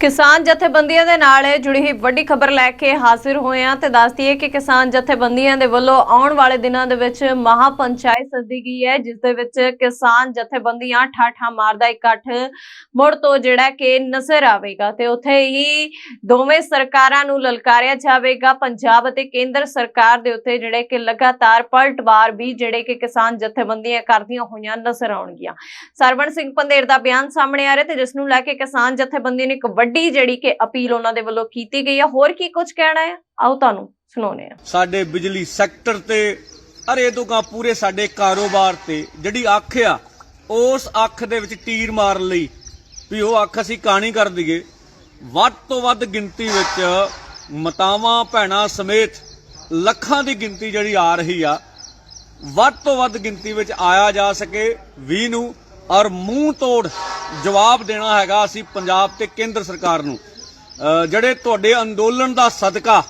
ਕਿਸਾਨ ਜਥੇਬੰਦੀਆਂ ਦੇ ਨਾਲ ਜੁੜੀ ਹੋਈ ਵੱਡੀ ਖਬਰ ਲੈ ਕੇ ਹਾਜ਼ਰ ਹੋਏ ਆ ਤੇ ਦੱਸਦੀ ਹੈ ਕਿ ਕਿਸਾਨ ਜਥੇਬੰਦੀਆਂ ਦੇ ਵੱਲੋਂ ਆਉਣ ਵਾਲੇ ਦਿਨਾਂ ਦੇ ਵਿੱਚ ਮਹਾ ਪੰਚਾਇਤ ਸੱਦੀ ਗਈ ਹੈ, ਜਿਸ ਦੇ ਵਿੱਚ ਕਿਸਾਨ ਜਥੇਬੰਦੀਆਂ ਠਾਠਾ ਮਾਰਦਾ ਇਕੱਠ ਮੁੜ ਤੋਂ ਜਿਹੜਾ ਕਿ ਨਜ਼ਰ ਆਵੇਗਾ ਤੇ ਉੱਥੇ ਹੀ ਦੋਵੇਂ ਸਰਕਾਰਾਂ ਨੂੰ ਲਲਕਾਰਿਆ ਜਾਵੇਗਾ। ਪੰਜਾਬ ਅਤੇ ਕੇਂਦਰ ਸਰਕਾਰ ਦੇ ਉੱਤੇ ਜਿਹੜੇ ਕਿ ਲਗਾਤਾਰ ਪਲਟਵਾਰ ਵੀ ਜਿਹੜੇ ਕਿ ਕਿਸਾਨ ਜਥੇਬੰਦੀਆਂ ਕਰਦੀਆਂ ਹੋਈਆਂ ਨਜ਼ਰ ਆਉਣਗੀਆਂ। ਸਰਵਣ ਸਿੰਘ ਪੰਦੇਰ ਦਾ ਬਿਆਨ ਸਾਹਮਣੇ ਆ ਰਿਹਾ ਤੇ ਜਿਸ ਨੂੰ ਲੈ ਕੇ ਕਿਸਾਨ ਜਥੇਬੰਦੀਆਂ ਨੇ ਇੱਕ ਵੱਡੀ ਜਿਹੜੀ ਕਿ ਅਪੀਲ ਉਹਨਾਂ ਦੇ ਵੱਲੋਂ ਕੀਤੀ ਗਈ ਹੈ ਹੋਰ ਕੀ ਕੁਝ ਕਹਿਣਾ ਹੈ ਆਓ ਤੁਹਾਨੂੰ ਸੁਣਾਉਂਦੇ ਹਾਂ ਸਾਡੇ ਬਿਜਲੀ ਸੈਕਟਰ ਤੇ, ਅਰੇ ਤੋਂ ਕਾ ਪੂਰੇ ਸਾਡੇ ਕਾਰੋਬਾਰ ਤੇ ਜਿਹੜੀ ਅੱਖ ਆ, ਉਸ ਅੱਖ ਦੇ ਵਿੱਚ ਟੀਰ ਮਾਰਨ ਲਈ ਵੀ ਉਹ ਅੱਖ ਅਸੀਂ ਕਾਣੀ ਕਰ ਦਈਏ। ਵੱਧ ਤੋਂ ਵੱਧ ਗਿਣਤੀ ਵਿੱਚ ਮਤਾਵਾਂ, ਭੈਣਾਂ ਸਮੇਤ ਲੱਖਾਂ ਦੀ ਗਿਣਤੀ ਜਿਹੜੀ ਆ ਰਹੀ ਆ, ਵੱਧ ਤੋਂ ਵੱਧ ਗਿਣਤੀ ਵਿੱਚ ਆਇਆ ਜਾ ਸਕੇ ਵੀ ਨੂੰ, ਔਰ ਮੂੰਹ ਤੋੜ ਜਵਾਬ ਦੇਣਾ ਹੈਗਾ ਅਸੀਂ ਪੰਜਾਬ ਤੇ ਕੇਂਦਰ ਸਰਕਾਰ ਨੂੰ। ਜਿਹੜੇ ਤੁਹਾਡੇ ਅੰਦੋਲਨ ਦਾ ਸਦਕਾ,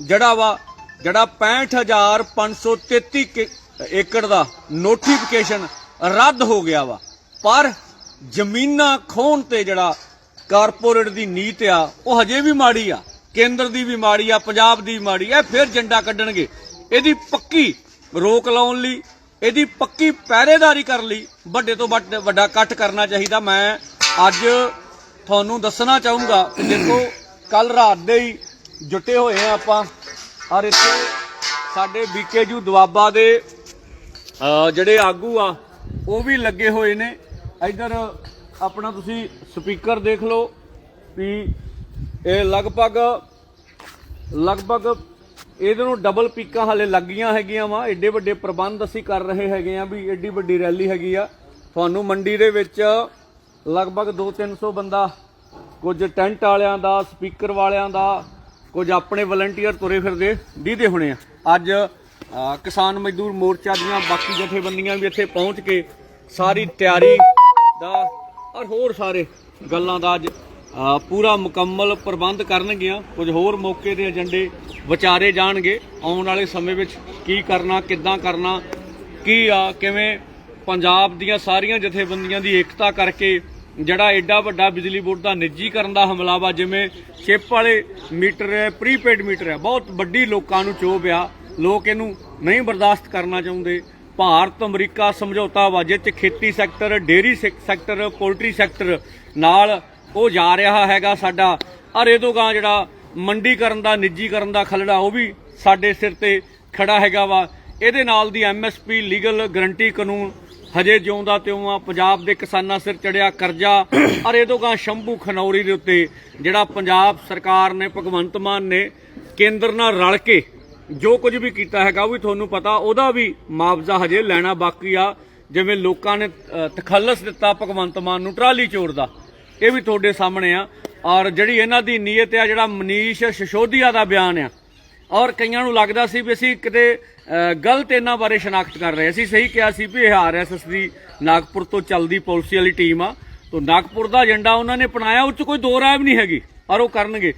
ਜਿਹੜਾ ਵਾ, ਜਿਹੜਾ 65533 ਕਿ- ਏਕੜ ਦਾ ਨੋਟੀਫਿਕੇਸ਼ਨ ਰੱਦ ਹੋ ਗਿਆ ਵਾ। ਪਰ ਜ਼ਮੀਨਾਂ ਖੋਣ ਤੇ ਜਿਹੜਾ ਕਾਰਪੋਰੇਟ ਦੀ ਨੀਤ ਆ, ਉਹ ਹਜੇ ਵੀ ਮਾੜੀ ਆ। ਕੇਂਦਰ ਦੀ ਵੀ ਮਾੜੀ ਆ, ਪੰਜਾਬ ਦੀ ਵੀ ਮਾੜੀ ਆ ਫਿਰ ਝੰਡਾ ਕੱਢਣਗੇ। ਇਹਦੀ ਪੱਕੀ ਰੋਕ ਲਾਉਣ ਲਈ ਇਹਦੀ ਪੱਕੀ ਪਹਿਰੇਦਾਰੀ ਕਰਨ ਲਈ। ਵੱਡੇ ਤੋਂ ਵੱਡ- ਵੱਡਾ ਇਕੱਠ ਕਰਨਾ ਚਾਹੀਦਾ। ਮੈਂ ਅੱਜ ਤੁਹਾਨੂੰ ਦੱਸਣਾ ਚਾਹੂੰਗਾ, ਦੇਖੋ ਕੱਲ ਰਾਤ ਦੇ ਹੀ ਜੁਟੇ ਹੋਏ ਆ ਆਪਾਂ। ਔਰ ਇੱਥੇ ਸਾਡੇ ਬੀਕੇਯੂ ਦੁਆਬਾ ਦੇ ਜਿਹੜੇ ਆਗੂ ਆ, ਉਹ ਵੀ ਲੱਗੇ ਹੋਏ ਨੇ। ਇਧਰ ਆਪਣਾ ਤੁਸੀਂ ਸਪੀਕਰ ਦੇਖ ਲਓ ਵੀ ਇਹ ਲਗਭਗ ਲਗਭਗ ਇਹਦੇ ਨੂੰ ਡਬਲ ਪੀਕਾਂ ਹਲੇ ਲੱਗੀਆਂ ਹੈਗੀਆਂ ਵਾ। ਐਡੇ ਵੱਡੇ ਪ੍ਰਬੰਧ ਅਸੀਂ ਕਰ ਰਹੇ ਹੈਗੇ ਆ ਵੀ ਐਡੀ ਵੱਡੀ ਰੈਲੀ ਹੈਗੀ ਆ। ਤੁਹਾਨੂੰ ਮੰਡੀ ਦੇ ਵਿੱਚ ਲਗਭਗ 2-300 ਬੰਦਾ, ਕੁਝ ਟੈਂਟ ਵਾਲਿਆਂ ਦਾ, ਸਪੀਕਰ ਵਾਲਿਆਂ ਦਾ, ਕੁਝ ਆਪਣੇ ਵਲੰਟੀਅਰ ਤੁਰੇ ਫਿਰਦੇ ਦੀਦੇ ਹੋਣੇ ਆ। ਅੱਜ ਕਿਸਾਨ ਮਜ਼ਦੂਰ ਮੋਰਚਾ ਦੀਆਂ ਬਾਕੀ ਜਥੇਬੰਦੀਆਂ ਵੀ ਇੱਥੇ ਪਹੁੰਚ ਕੇ ਸਾਰੀ ਤਿਆਰੀ ਦਾ ਔਰ ਹੋਰ ਸਾਰੇ ਗੱਲਾਂ ਦਾ ਅੱਜ ਪੂਰਾ ਮੁਕੰਮਲ ਪ੍ਰਬੰਧ ਕਰਨਗੀਆਂ। ਕੁਝ ਹੋਰ ਮੌਕੇ ਦੇ ਏਜੰਡੇ ਵਿਚਾਰੇ ਜਾਣਗੇ। ਆਉਣ ਵਾਲੇ ਸਮੇਂ ਵਿੱਚ ਕੀ ਕਰਨਾ, ਕਿੱਦਾਂ ਕਰਨਾ, ਕੀ ਆ ਕਿਵੇਂ ਪੰਜਾਬ ਦੀਆਂ ਸਾਰੀਆਂ ਜਥੇਬੰਦੀਆਂ ਦੀ ਏਕਤਾ ਕਰਕੇ ਜਿਹੜਾ ਐਡਾ ਵੱਡਾ ਬਿਜਲੀ ਬੋਰਡ ਦਾ ਨਿੱਜੀਕਰਨ ਦਾ ਹਮਲਾ ਵਾ, ਜਿਵੇਂ ਚਿਪ ਵਾਲੇ ਮੀਟਰ ਹੈ, ਪ੍ਰੀਪੇਡ ਮੀਟਰ ਹੈ, ਬਹੁਤ ਵੱਡੀ ਲੋਕਾਂ ਨੂੰ ਚੋਭ ਆ। ਲੋਕ ਇਹਨੂੰ ਨਹੀਂ ਬਰਦਾਸ਼ਤ ਕਰਨਾ ਚਾਹੁੰਦੇ। ਭਾਰਤ ਅਮਰੀਕਾ ਸਮਝੌਤਾ ਵਾ, ਜਿਹ 'ਚ ਖੇਤੀ ਸੈਕਟਰ ਡੇਰੀ ਸੈਕ- ਸੈਕਟਰ, ਪੋਲਟਰੀ ਸੈਕਟਰ ਨਾਲ ਉਹ ਜਾ ਰਿਹਾ ਹੈਗਾ ਸਾਡਾ। ਔਰ ਇਹ ਤੋਂ ਗਾਂ ਜਿਹੜਾ ਮੰਡੀਕਰਨ ਦਾ, ਨਿੱਜੀਕਰਨ ਦਾ ਖਲੜਾ, ਉਹ ਵੀ ਸਾਡੇ ਸਿਰ ਤੇ ਖੜਾ ਹੈਗਾ ਵਾ। ਇਹਦੇ ਨਾਲ ਦੀ ਐਮਐਸਪੀ ਲੀਗਲ ਗਰੰਟੀ ਕਾਨੂੰਨ ਹਜੇ ਜਿਉਂਦਾ ਤਿਉਂ ਆ ਪੰਜਾਬ ਦੇ ਕਿਸਾਨਾਂ ਸਿਰ ਚੜਿਆ ਕਰਜ਼ਾ। ਔਰ ਇਹ ਤੋਂ ਗਾਂ ਸ਼ੰਭੂ ਖਨੌਰੀ ਦੇ ਉੱਤੇ ਜਿਹੜਾ ਪੰਜਾਬ ਸਰਕਾਰ ਨੇ, ਭਗਵੰਤ ਮਾਨ ਨੇ ਕੇਂਦਰ ਨਾਲ ਰਲ ਕੇ ਜੋ ਕੁਝ ਵੀ ਕੀਤਾ ਹੈਗਾ, ਉਹ ਵੀ ਤੁਹਾਨੂੰ ਪਤਾ, ਉਹਦਾ ਵੀ ਮੁਆਵਜ਼ਾ ਹਜੇ ਲੈਣਾ ਬਾਕੀ ਆ। ਜਿਵੇਂ ਲੋਕਾਂ ਨੇ ਤਖੱਲਸ ਦਿੱਤਾ ਭਗਵੰਤ ਮਾਨ ਨੂੰ ਟਰਾਲੀ ਚੋਰ ਦਾ। ਇਹ ਵੀ ਤੁਹਾਡੇ ਸਾਹਮਣੇ ਆ। ਔਰ ਜਿਹੜੀ ਇਹਨਾਂ ਦੀ ਨੀਅਤ ਆ, ਜਿਹੜਾ ਮਨੀਸ਼ ਸ਼ਸ਼ੋਦੀਆ ਦਾ ਬਿਆਨ ਆ, ਔਰ ਕਈਆਂ ਨੂੰ ਲੱਗਦਾ ਸੀ ਵੀ ਅਸੀਂ ਕਿਤੇ ਗਲਤ ਇਹਨਾਂ ਬਾਰੇ ਸ਼ਨਾਖਤ ਕਰ ਰਹੇ। ਅਸੀਂ ਸਹੀ ਕਿਹਾ ਸੀ ਵੀ ਇਹ ਆਰਐਸਐਸ ਦੀ ਨਾਗਪੁਰ ਤੋਂ ਚੱਲਦੀ ਪਾਲਿਸੀ ਵਾਲੀ ਟੀਮ ਆ। ਤੋਂ ਨਾਗਪੁਰ ਦਾ ਏਜੰਡਾ ਉਹਨਾਂ ਨੇ ਅਪਣਾਇਆ, ਉਹ 'ਚ ਕੋਈ ਦੋ ਰਾਏ ਵੀ ਨਹੀਂ ਹੈਗੀ, ਔਰ ਉਹ ਕਰਨਗੇ।